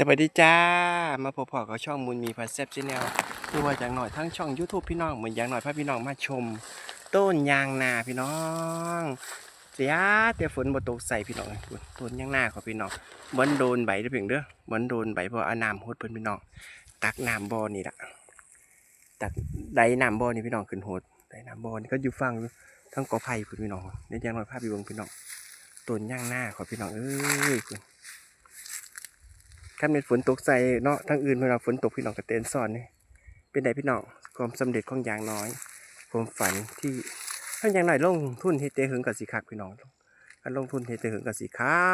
สวัสดีจ้า มาพบพอกับช่องมูลมีพัสเซฟชแนลคือว่าอย่างหน่อยทั้งช่อง YouTube พี่น้องเหมือนอย่างหน่อยพาพี่น้องมาชม ต้นยางนาพี่น้อง เสียแต่ฝนบ่ตกใส่พี่น้องต้นยางนาของพี่น้องเหมือนโดนใบเด้อเพียงเด้อเหมือนโดนใบเพราะอาน้ำหดเพิ่นพี่น้อง ตักน้ำบ่อนี่ละตักไดน้ำบ่อนี่พี่น้องขึ้นหดไดน้ำบ่อนี่ก็อยู่ฟังทั้งกอไผ่พุ่นพี่น้องเดี๋ยอย่างหน่อยพาไปเบิ่งพี่น้องต้นยางนาของพี่น้องเอ้ยคุณ ขั้นเป็นฝนตกใส่เนาะทั้งอื่นเวลาฝนตกพี่น้องกระเตนซ่อนนี่เป็นไดพี่น้องความสำเร็จของอย่างน้อยความฝันที่ท่านอย่างน้อยลงทุนเฮเตหึงกับสีคักพี่น้องการลงทุนเฮเตหึงกับสีคั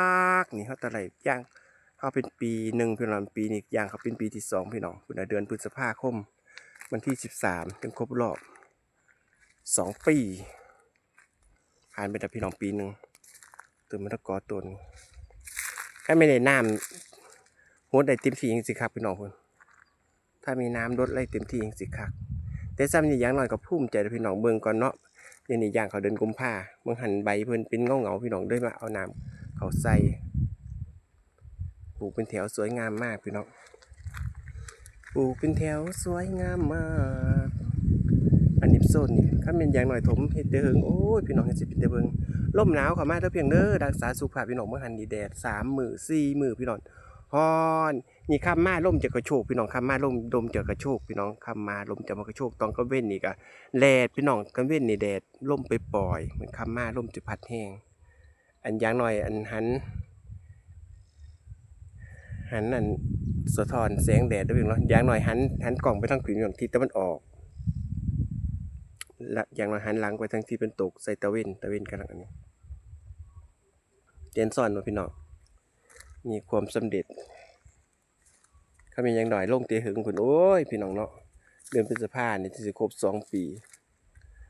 กนี่เขาตะไลย่างเขาเป็นปีหนึ่งพี่น้องปีนี้ย่างเขาเป็นปีที่สองพี่น้องคุณเดือนพฤษภาคมวันที่สิบสามเป็นครบรอบสองปีผ่านไปแต่พี่น้องปีหนึ่งตื่นมะละกอตัวนแค่ไม่ได้น้ำ หดได้เต็มที่ยังสิครับพี่น้องคนถ้ามีน้ำลดไล่เต็มที่ยังสิครับแต่ซ้ำนี่อย่างน้อยก็ภูมิใจเด้อพี่น้องเบิ่งก่อนเนาะเดี๋ยนี้อย่างเขาเดินกุมผ้าเบิ่งหันใบเพิ่นเป็นเงาเงาพี่น้องด้วยมาเอาน้ำเขาใส่ปลูกเป็นแถวสวยงามมากพี่น้องปลูกเป็นแถวสวยงามมาก อันนี้โซนนี่ถ้าเป็นอย่างหน่อยถมเฮ็ดเด้อเฮิงโอ้ยพี่น้องเฮ็ดสิเป็นเด้อเบิ่มหนาวเขามาเด้อเพียงเด้อรักษาสุขภาพพี่น้องเมื่อหันดีแดดสามมือสี่มือพี่น้อง ฮอนนี่คำมมาล่มจะกระโชกพี่น้องคำมมาล่มลมจะกระโชกพี่น้องคำมมาลมจะมากระโชกตอนก็เว้นนี่ก็แดดพี่น้องกันเว้นนี่แดดล่มไปปล่อยเหมือนคำมมาล่มจะพัดแห้งอันอย่างหน่อยอันหัน หันอันสะท้อนแสงแดดด้วยพี่น้องอย่างหน่อยหันหันกล่องไปทางผิวอย่างทิศตะวันออกและอย่างหน่อยหันหลังไปทางที่เป็นตกใส่ตะเวนตะเวนกำลังอันนี้เจนซ่อนมาพี่น้อง มีความสำเร็จถ้ามีหยังหน่อยลงเตะหึงคุณโอ้ยพี่น้องเนาะเดือนพฤษภาเนี่ยที่จะครบสองปี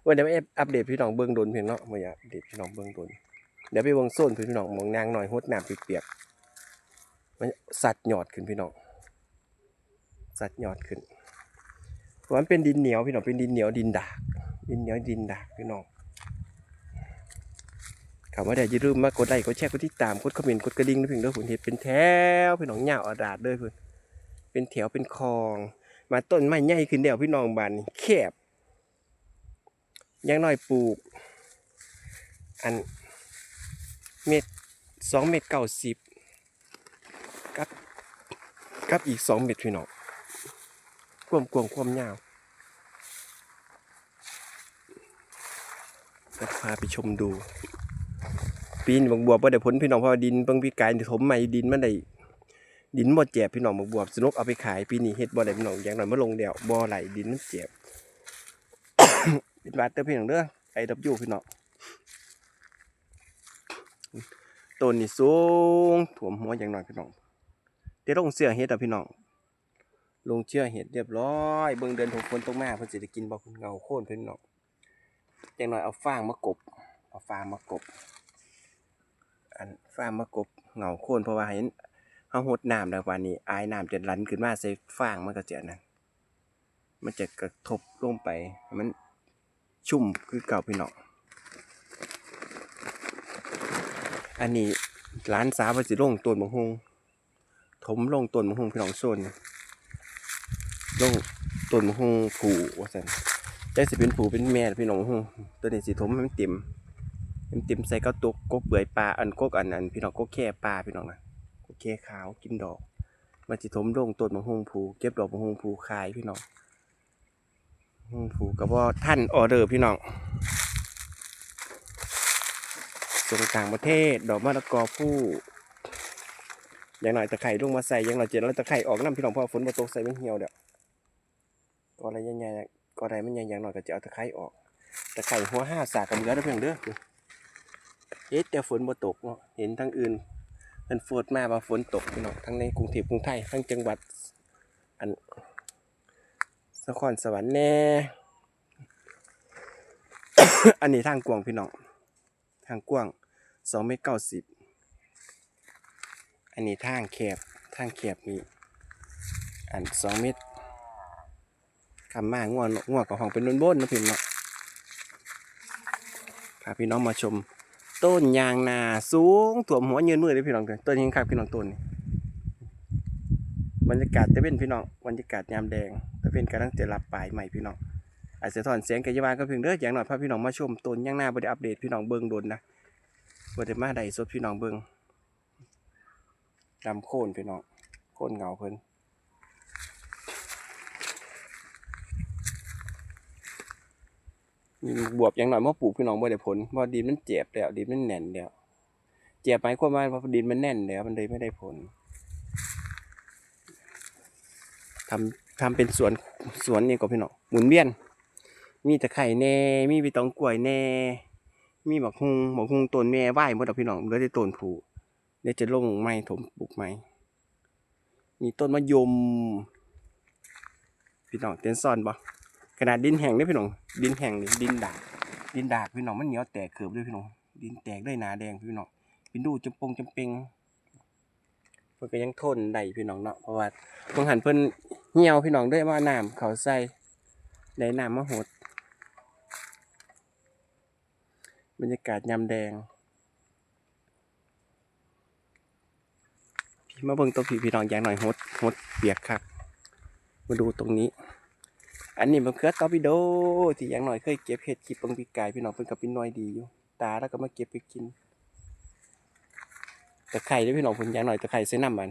วันเดี๋ยวมาอัปเดตพี่น้องเบื้องดนเพียงเนาะมาอยากอัปเดตพี่น้องเบื้องดนเดี๋ยวไปเบื้องโซนพี่น้องมองนางหน่อยหดน้ำเปียกมันสัตว์หยอดขึ้นพี่น้องสัตว์หยอดขึ้นมันเป็นดินเหนียวพี่น้องเป็นดินเหนียวดินดาก ดินเหนียวดินดากพี่น้อง คำว่าเดี๋ยวอย่าลืมมากดไลค์กดแชร์กดติดตามกดคอมเมนต์กดกระดิ่งด้วยเพียงเด้อผมเห็นเป็นแถวพี่น้องเหงาอาดาดเด้อเพื่อนเป็นแถวเป็นคลอง มาต้นไม้ใหญ่ขึ้นเดียวพี่น้องบ้านนี่แคบยังน้อยปลูก อันเม็ดสองเม็ดเก้าสิบกับกับอีกสองเม็ดพี่น้องความกวางความยาวจะพาไปชมดู ปีนบางบวบ่ได้ผลพี่น้องเพราะว่าดินเบิ่งพี่กายนี่ถมใหม่ดินมันได้ดินบ่เจ็บพี่น้องบักบวบสนุกเอาไปขายปีนี้เฮ็ดบ่ได้พี่น้องอย่างน้อยมาลงเดียวบ่ไหลดินมันเจ็บเป็นบาดเด้อพี่น้องเด้อไอ้ดับยูพี่น้องต้นนี่สูงถ่วมหัวอย่างน้อยพี่น้องเดี๋ยวลงเสื้อเฮ็ดอะพี่น้องลงเชื่อเฮ็ดเรียบร้อยเบิ่งเดินถงฝนตกมาเพิ่นสิได้กินบ่เงาโค่นพี่น้องอย่างน้อยเอาฟางมากบเอาฟางมากบ อันฟางมากบเหงาโค่นเพราะว่าเห็นเขาหดน้ำแล้ววันนี้อายน้ำจะรันขึ้นมาใส่ฟางมันก็จะนั่นมันจะกระทบลงไป มันชุ่มคือเก่าพี่น้องอันนี้ร้านสาวสิลงต้นมะฮุงถมลงต้นมะฮุงพี่น้องโซนลงต้นมะฮุงผูว่าสันใจสิเป็นผูเป็นแม่พี่น้องฮงตัวนี้สิถมให้มันเต็มให้มัน เต็มใส่กระตุกกกเปื่อยปลาอันกกอันอันพี่น้องกกแค่ปลาพี่น้องนะโอเคขาวกินดอกมาจิทมลงต้นมะฮงผูเก็บดอกมะฮงผูขายพี่น้องมะฮงผูกับว่าท่านออเดอร์พี่น้องส่งต่างประเทศดอกมะละกอผู้อย่างหน่อยตะไคร่ลงมาใส่อย่างหน่อยเจ็ดแล้วตะไคร่ออกน้ำพี่น้องเพราะฝนมาตกใส่มันเหี่ยวเดี๋ยวก็อะไรใหญ่ๆก็อะไรมันใหญ่อย่างหน่อยก็จะเอาตะไคร่ออกตะไคร่หัวห้าสากกับเหลือได้เพียงเด้อ อ๊ะแต่ฝนมาตกเนาะเห็นทั้งอื่นมันฝนมาว่าฝนตกพี่น้องทั้งในกรุงเทพกรุงไทยทั้งจังหวัด อันนครสวรรค์แน่อันนี้ทางกว้างพี่น้องทางกว้างสองเมตรเก้าสิบอันนี้ทางแคบทางแคบมีอันสองเมตรคำมาง่วงง่วงกับห้องเป็นบนบนๆนะพี่น้องพาพี่น้องมาชม ต้นยางนาสูงถ่วมหัวยืนมือเลยพี่น้องเด้อต้นนี้ครับพี่น้องต้นนี้บรรยากาศตะเวนพี่น้องบรรยากาศยามแดงตะเวนกำลังใจรับปลายใหม่พี่น้องอาจจะถอนเสียงกะยาวาก็เพียงเด้ออย่างหน่อยพาพี่น้องมาชมต้นยางนาบ่ได้อัปเดตพี่น้องเบิ่งดนนะบ่ได้มาได้สดพี่น้องเบิ่งลำโค่นพี่น้องโค่นเงาเพิ่น บวบอย่างหน่อยเมาปลูกพี่น้องบ่ได้ผลเพราะดินมันเจ็บแล้วดินมันแน่นแล้วเจ็บหมายความว่าเพราะดินมันแน่นแล้วมันเลยไม่ได้ผลทำทำเป็นสวนสวนนี่ก็พี่น้องหมุนเวียน มีตะไคร่แน่ มีใบตองกล้วยแน่ มีบักฮุงบักฮุงต้นแม่ไหวหมดดอกพี่น้องเหลือแต่ต้นผูเดี๋ยวจะลงไม้ถมปลูกไม้มีต้นมะยมพี่น้องเต้นซ่อนบ่ ขนาดดินแห้งเนี่ยพี่น้องดินแห้งดินดากดินดากพี่น้องมันเหนียวแตกเขือบด้วยพี่น้องดินแตกด้วยหนาแดงพี่น้องเป็นดูจำปงจำเปงเพิ่นก็ยังทนได้พี่น้องเนาะเพราะว่าบางหันเพิ่นเหี่ยวพี่น้องด้วยว่าน้ำเขาใส่ได้น้ำมาหดบรรยากาศยามแดงพี่มาเบิ่งตัวพี่พี่น้องอย่างหน่อยหดหดเปียกคักมาดูตรงนี้ อันนี้มันเคือตอปิโดที่อย่างหน่อยเคยเก็บเห็ดคลิปบางปีกายพี่น้องเพิ่นกับเป็นน้อยดีอยู่ ตาแล้วก็มาเก็บไปกินตะไคร้ด้วยพี่น้องเพิ่นอย่างหน่อยตะไคร้ใส่น้ำมัน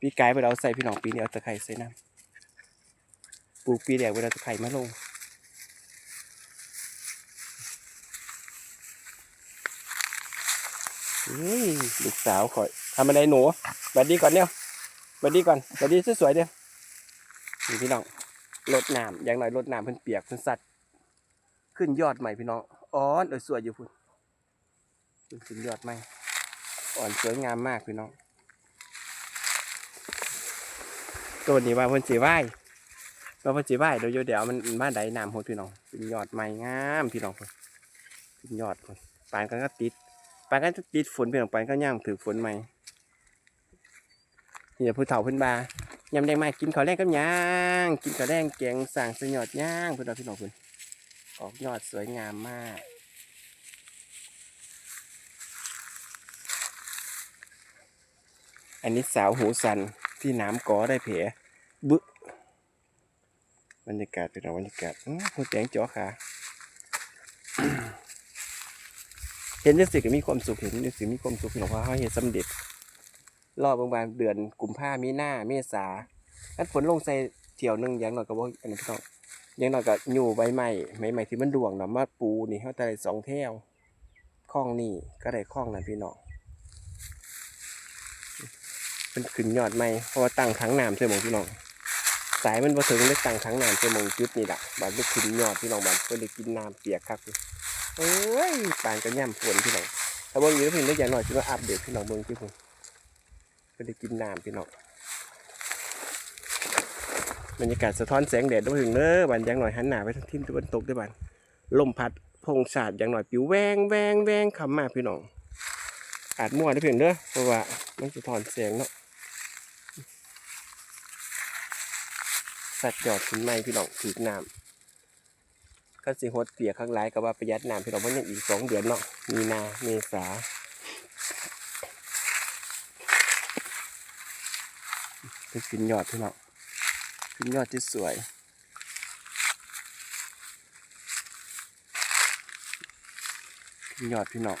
ปีกายไปเราใส่พี่น้องปีนี้เอาตะไคร้ใส่น้ำปลูกปีแรกเวลาตะไคร้มาลงลูกสาวคอยทำอะไรหนูบัดดีก่อนเนี่ยบัดดีก่อนบัดดีสวยๆเดียวนี่พี่น้อง รดน้ำอย่างหน่อยรดน้ำเพิ่นเปียกเพิ่นสัตว์ขึ้นยอดใหม่พี่น้องอ่อนสวยอยู่พุ่นเพิ่นขึ้นยอดใหม่อ่อนสวยงามมากพี่น้องตัวนี้ว่าเพิ่นสิไหวว่าเพิ่นสิไหว้เดี๋ยวเดี๋ยวมันมาได้น้ำโหดพี่น้องเป็นยอดใหม่งามพี่น้องเพิ่นเป็นยอดเพิ่นปานกันก็ติดปานกันก็ติดฝนพี่น้องปานก็ย่างถือฝนใหม่เนี่ผู้เฒ่าเพิ่นบา ยำแดงมากินข้าวแรงกับย่าง กินข้าวแรงแกงสั่งสยอดย่างเพิ่นว่าพี่น้องเพิ่นออกยอดสวยงามมากอันนี้สาวหูสันที่น้ำกอได้เผลบึบรรยากาศเป็นบรรยากาศหัวแจงจ่อขาเห็นจังสิก็มีความสุขเห็นจังสิมีความสุขพี่น้องเพราเขาเห็นสำเร็จ รอบบางบานเดือนกุมภามีหน้าเมษาอันฝนลงใส่เที่ยวหนึงอย่างน้อยก็บ่อันนี้พี่น้องอย่างน้อยก็อยู่ใบไม้ใบไม้ที่มันดวงเนาะมาปูนี่เขาแต่ได้สองแถวข้องนี่ก็ได้ข้องนั่นพี่น้องเป็นขึ้นยอดใหม่เพราะว่าตั้งถังน้ำใส่หมองพี่น้องสายมันบ่ถึงได้ตั้งถังน้ำใส่หมงจุดนี่แหละบานไปขึ้นยอดพี่น้องบานก็เลยกินน้ำเปียกครับเอ้ยปานก็ย่ำฝนพี่น้องถ้าเบิ่งอยู่แล้วเพิ่นได้อย่างน้อยสิว่าอัปเดตพี่น้องเบิ่งที่พุ่น ก็ได้กินน้ำพี่น้องบรรยากาศสะท้อนแสงแดดด้วยถึงเด้อบานย่างหน่อยหันหน้าไปทางทิศตะวันตกด้วยบานลมพัดพงศาสตร์อย่างหน่อยปิวแวงแวงแวงคำมาพี่น้อง อาจมั่วได้เพียงเด้อเพราะว่ามันจะถอนเสียงเนาะสัตว์หยอดขึ้นไม้พี่น้องถือน้ำก็สิหดเปียกข้างหลายก็ว่าประหยัดน้ำพี่น้องเพราะยังอีกสองเดือนเนาะมีนาเมษา เป็นขึ้นยอดพี่น้องขึ้นยอดที่สวยขึ้นยอดพี่น้อง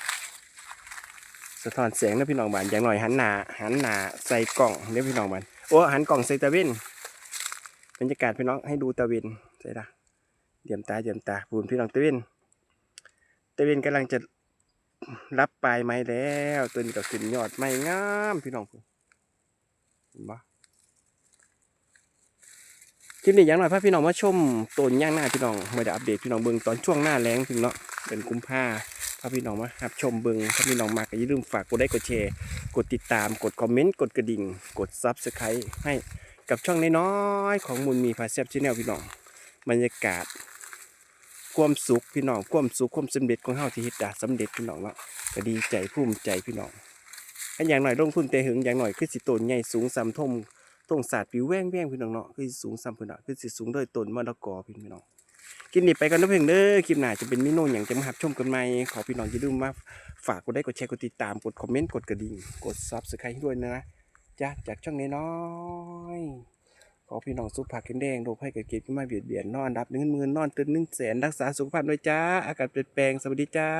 สะท้อนแสงนะพี่น้องบานอย่างหน่อยหันหนาหันหนาใส่กล่องเนี่ยพี่น้องบานโอ้หันกล่องใส่ตะเวนบรรยากาศพี่น้องให้ดูตะเวนใส่ละเดี่ยมตาเดี่ยมตาปูนพี่น้องตะเวนตะเวนกำลังจะรับปลายไม้แล้วตัวนี้ก็ขึ้นยอดไม้งามพี่น้องเห็นปะ คลิปนี้อย่างหน่อยพาพี่น้องมาชมต้นย่างหน้าพี่น้องม่ได้อัปเดตพี่น้องเบิ่งตอนช่วงหน้าแรงถึงเนาะเป็นกุมภาถ้าพี่น้องมารับชมเบิงถ้าพี่น้องมากก็อย่าลืมฝากกดไลค์กดแชร์กดติดตามกดคอมเมนต์กดกระดิ่ง กดซับสไครต์ให้กับช่องน้อยๆของมุนมีพาเซฟชแนลพี่น้องบรรยากาศความสุขพี่น้องความสุขความสำเร็จของเฮาที่เฮ็ดได้สำเร็จพี่น้องเนาะก็ดีใจภูมิใจพี่น้องอันอย่างหน่อยลงทุนแต่หึงอย่างหน่อยคือสิต้นใหญ่สูงซ้ำทม ทงศาสตร์ผิวแว่งแว่งพี่น้องเนาะคือสิสูงซ้ำพี่น้องคือสิสูงโดยต้นมะละกอพี่น้องกินนี่ไปกันนะเพียงเด้อคลิปหน้าจะเป็นมิโน่อย่างจะมาหับชมกันไหมขอพี่น้องอย่าลืมมาฝากกดไลค์กดแชร์กดติดตามกดคอมเมนต์กดกระดิ่งกดซับสไครต์ให้ด้วยนะจ้าจากช่องน้อยขอพี่น้องสุขภาพแข็งแรงโรคภัยไข้เจ็บไม่มาเบียดเบียนนอนดับหนึ่งหมื่นนอนตื่นหนึ่งแสนรักษาสุขภาพด้วยจ้า อากาศเปลี่ยนแปลงสวัสดีจ้า